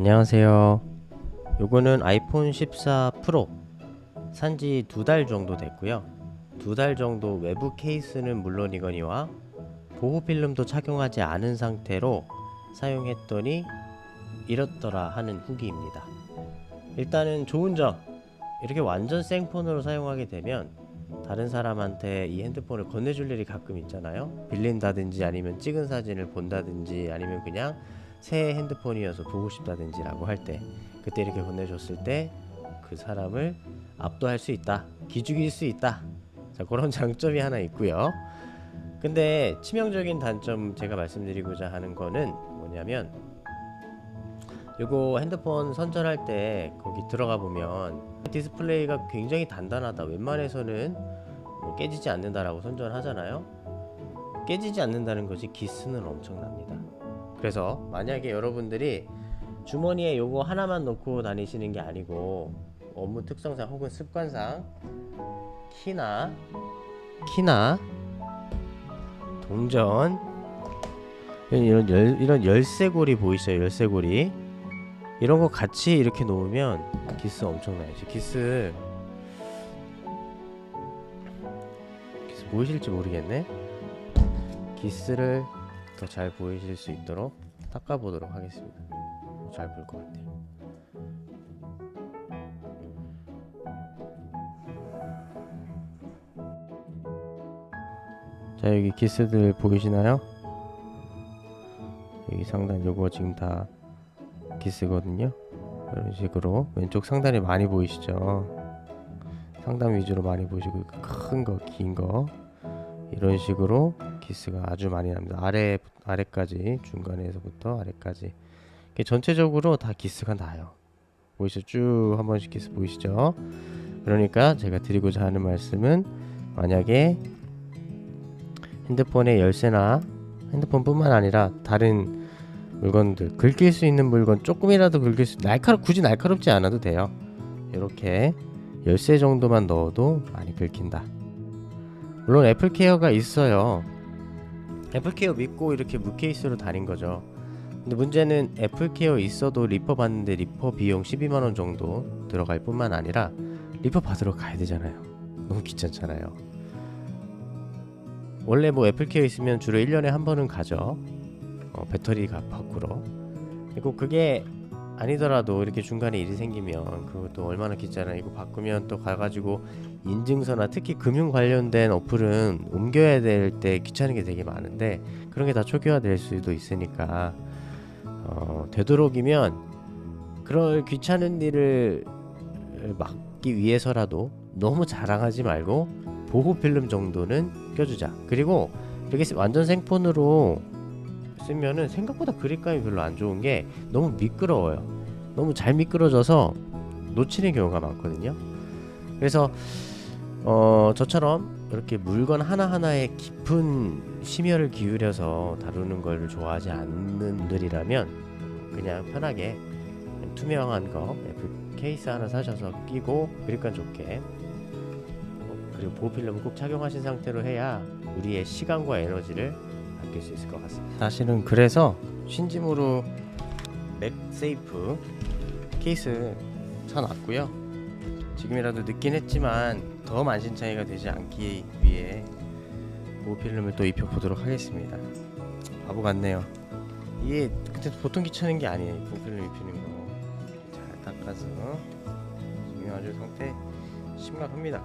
안녕하세요. 요거는 아이폰 14 프로 산지 두 달 정도 됐고요. 두 달 정도 외부 케이스는 물론이거니와 보호 필름도 착용하지 않은 상태로 사용했더니 이렇더라 하는 후기입니다. 일단은 좋은 점 이렇게 완전 생폰으로 사용하게 되면 다른 사람한테 이 핸드폰을 건네줄 일이 가끔 있잖아요. 빌린다든지 아니면 찍은 사진을 본다든지 아니면 그냥 새 핸드폰이어서 보고 싶다든지라고 할 때 그때 이렇게 건네줬을 때 그 사람을 압도할 수 있다 기죽일 수 있다. 자 그런 장점이 하나 있고요. 근데 치명적인 단점 제가 말씀드리고자 하는 거는 뭐냐면 요거 핸드폰 선전할 때 거기 들어가 보면 디스플레이가 굉장히 단단하다. 웬만해서는 뭐 깨지지 않는다라고 선전하잖아요. 깨지지 않는다는 것이 기스는 엄청납니다 그래서 만약에 여러분들이 주머니에 요거 하나만 넣고 다니시는 게 아니고 업무 특성상 혹은 습관상 키나 키나 동전 이런 열, 이런 열쇠고리 보이시죠? 열쇠고리. 이런 거 같이 이렇게 놓으면 기스 엄청나요 기스 기스 보이실지 모르겠네. 기스를 더 잘 보이실 수 있도록 닦아보도록 하겠습니다. 잘 보일 것 같아요. 자 여기 기스들 보이시나요? 여기 상단 요거 지금 다 기스거든요. 이런 식으로 왼쪽 상단이 많이 보이시죠? 상단 위주로 많이 보이시고 큰 거, 긴 거 이런 식으로 기스가 아주 많이 납니다. 아래 아래까지 중간에서부터 아래까지 전체적으로 다 기스가 나요. 보이시죠? 쭉 한 번씩 기스 보이시죠? 그러니까 제가 드리고자 하는 말씀은 만약에 핸드폰의 열쇠나 핸드폰뿐만 아니라 다른 물건들 긁힐 수 있는 물건 조금이라도 긁힐 수 날카롭 굳이 날카롭지 않아도 돼요. 이렇게 열쇠 정도만 넣어도 많이 긁힌다. 물론 애플 케어가 있어요. 애플 케어 믿고 이렇게 무케이스로 다닌 거죠. 근데 문제는 애플 케어 있어도 리퍼 받는데 리퍼 비용 12만 원 정도 들어갈 뿐만 아니라 리퍼 받으러 가야 되잖아요. 너무 귀찮잖아요. 원래 뭐 애플 케어 있으면 주로 1년에 한 번은 가죠. 어, 배터리가 바꾸러. 그리고 그게 아니더라도 이렇게 중간에 일이 생기면 그것도 얼마나 귀찮아 이거 바꾸면 또 가가지고 인증서나 특히 금융 관련된 어플은 옮겨야 될 때 귀찮은 게 되게 많은데 그런 게 다 초기화될 수도 있으니까 어, 되도록이면 그런 귀찮은 일을 막기 위해서라도 너무 자랑하지 말고 보호 필름 정도는 껴주자. 그리고 이렇게 완전 생폰으로 쓰면은 생각보다 그립감이 별로 안 좋은 게 너무 미끄러워요. 너무 잘 미끄러져서 놓치는 경우가 많거든요. 그래서 어 저처럼 이렇게 물건 하나하나에 깊은 심혈을 기울여서 다루는 걸 좋아하지 않는 분들이라면 그냥 편하게 투명한 거 케이스 하나 사셔서 끼고 그립감 좋게 그리고 보호필름은 꼭 착용하신 상태로 해야 우리의 시간과 에너지를 아낄 수 있을 것 같습니다. 사실은 그래서 신짐으로 맥세이프 케이스 사놨고요. 지금이라도 늦긴 했지만 더 만신창이가 되지 않기 위해 보호필름을 또 입혀보도록 하겠습니다. 바보 같네요. 이게 근데 보통 귀찮은 게 아니에요. 보호필름 입히는 거. 잘 닦아서 지금 아주 상태 심각합니다.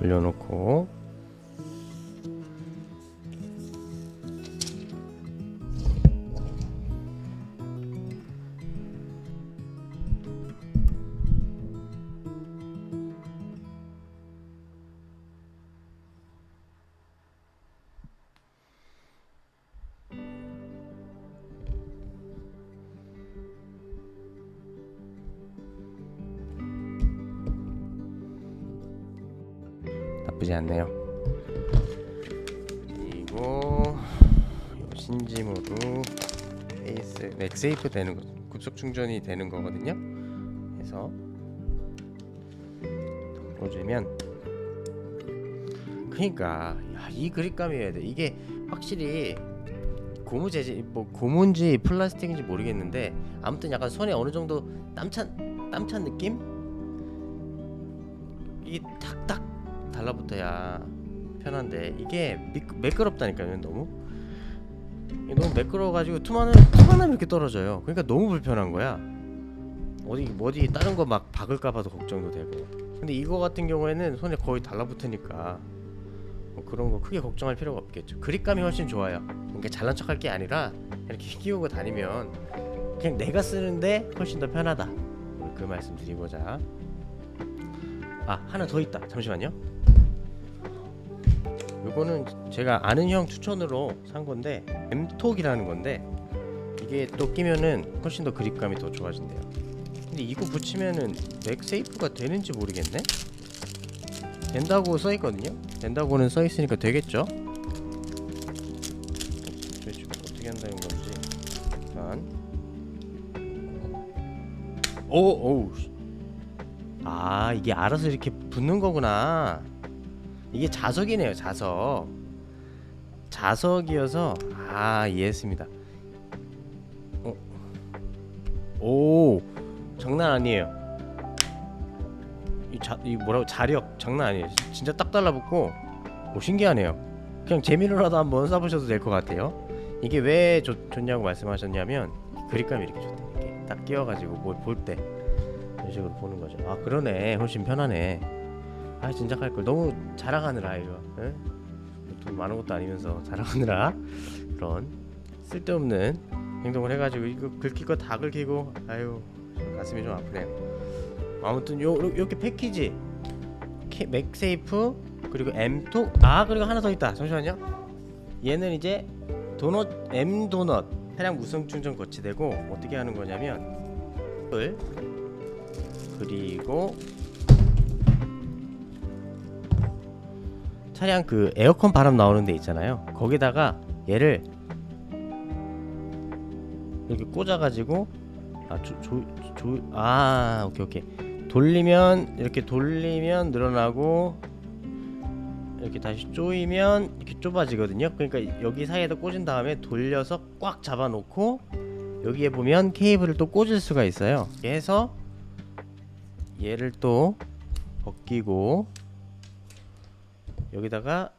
올려놓고 나쁘지 않네요. 그리고 요 신짐으로 페이스 맥세이프 되는 거 급속 충전이 되는 거거든요. 그래서 꽂으면 그러니까 야, 이 그립감이어야 돼. 이게 확실히 고무 재질 뭐 고무인지 플라스틱인지 모르겠는데 아무튼 약간 손에 어느 정도 땀찬 땀찬 느낌? 이게 탁탁 달라붙어야 편한데 이게 미, 매끄럽다니까요 너무 너무 매끄러워가지고 투만은 투만하면 이렇게 떨어져요 그러니까 너무 불편한 거야 어디 어디 다른 거 막 박을까봐도 걱정도 되고 근데 이거 같은 경우에는 손에 거의 달라붙으니까 뭐 그런 거 크게 걱정할 필요가 없겠죠. 그립감이 훨씬 좋아요. 그러니까 잘난 척할 게 아니라 이렇게 끼우고 다니면 그냥 내가 쓰는데 훨씬 더 편하다. 그 말씀 드리고자. 아 하나 더 있다. 잠시만요. 요거는 제가 아는 형 추천으로 산 건데 엠톡이라는 건데 이게 또 끼면은 훨씬 더 그립감이 더 좋아진대요. 근데 이거 붙이면은 맥세이프가 되는지 모르겠네. 된다고 써 있거든요. 된다고는 써 있으니까 되겠죠. 도대체 어떻게 한다는 건지 일단 오 오우 아 이게 알아서 이렇게 붙는 거구나. 이게 자석이네요 자석. 자석이어서 아 이해했습니다. 어. 오 장난 아니에요. 이, 자, 이 뭐라고 자력 장난 아니에요. 진짜 딱 달라붙고 오, 신기하네요. 그냥 재미로라도 한번 써보셔도 될 것 같아요. 이게 왜 좋, 좋냐고 말씀하셨냐면 그립감이 이렇게 좋대. 이렇게 딱 끼워가지고 뭘 볼 때 이런 식으로 보는 거죠. 아 그러네, 훨씬 편하네. 아 진작 할 걸. 너무 자랑하느라 이거. 응? 돈 많은 것도 아니면서 자랑하느라 그런 쓸데없는 행동을 해가지고 이거 긁힐 거 다 긁히고 아유 가슴이 좀 아프네요. 아무튼 요 요- 요렇게 패키지 케- 맥세이프 그리고 M2 아 그리고 하나 더 있다 잠시만요 얘는 이제 도넛 M 도넛 차량 무선 충전 거치대고 어떻게 하는 거냐면 을 그리고 차량 그 에어컨 바람 나오는 데 있잖아요 거기다가 얘를 이렇게 꽂아가지고 아 조 조 조 아 오케이 오케이 돌리면 이렇게 돌리면 늘어나고 이렇게 다시 조이면 이렇게 좁아지거든요. 그러니까 여기 사이에다 꽂은 다음에 돌려서 꽉 잡아 놓고 여기에 보면 케이블을 또 꽂을 수가 있어요. 해서 얘를 또 벗기고 여기다가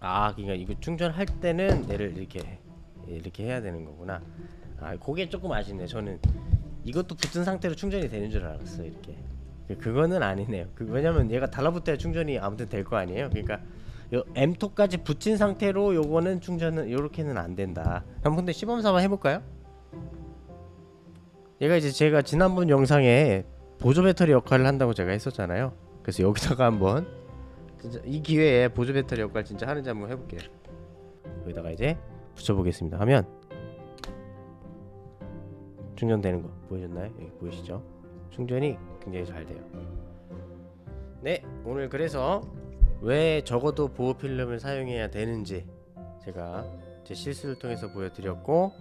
아 그러니까 이거 충전할 때는 얘를 이렇게 이렇게 해야 되는 거구나. 아 그게 조금 아쉽네. 저는 이것도 붙은 상태로 충전이 되는 줄 알았어요 이렇게 그- 그거는 아니네요 그 왜냐면 얘가 달라붙어야 충전이 아무튼 될 거 아니에요 그러니까 요 M톡까지 붙인 상태로 요거는 충전은 요렇게는 안 된다 한번 근데 시범 삼아 해볼까요? 얘가 이제 제가 지난번 영상에 보조 배터리 역할을 한다고 제가 했었잖아요 그래서 여기다가 한번 진짜 이 기회에 보조 배터리 역할 진짜 하는지 한번 해볼게요 여기다가 이제 붙여보겠습니다 하면 충전되는 거 보이셨나요? 여기 보이시죠? 충전이 굉장히 잘 돼요. 네, 오늘 그래서 왜 적어도 보호 필름을 사용해야 되는지 제가 제 실수를 통해서 보여드렸고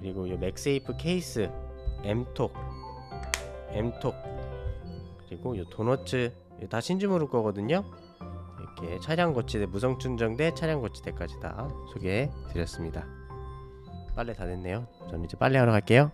그리고 이 맥세이프 케이스 M톡 M톡 그리고 이 도너츠 다 신주무르 거거든요. 이렇게 차량 거치대 무선 충전대 차량 거치대까지 다 소개해 드렸습니다. 빨래 다 됐네요. 저는 이제 빨래 하러 갈게요.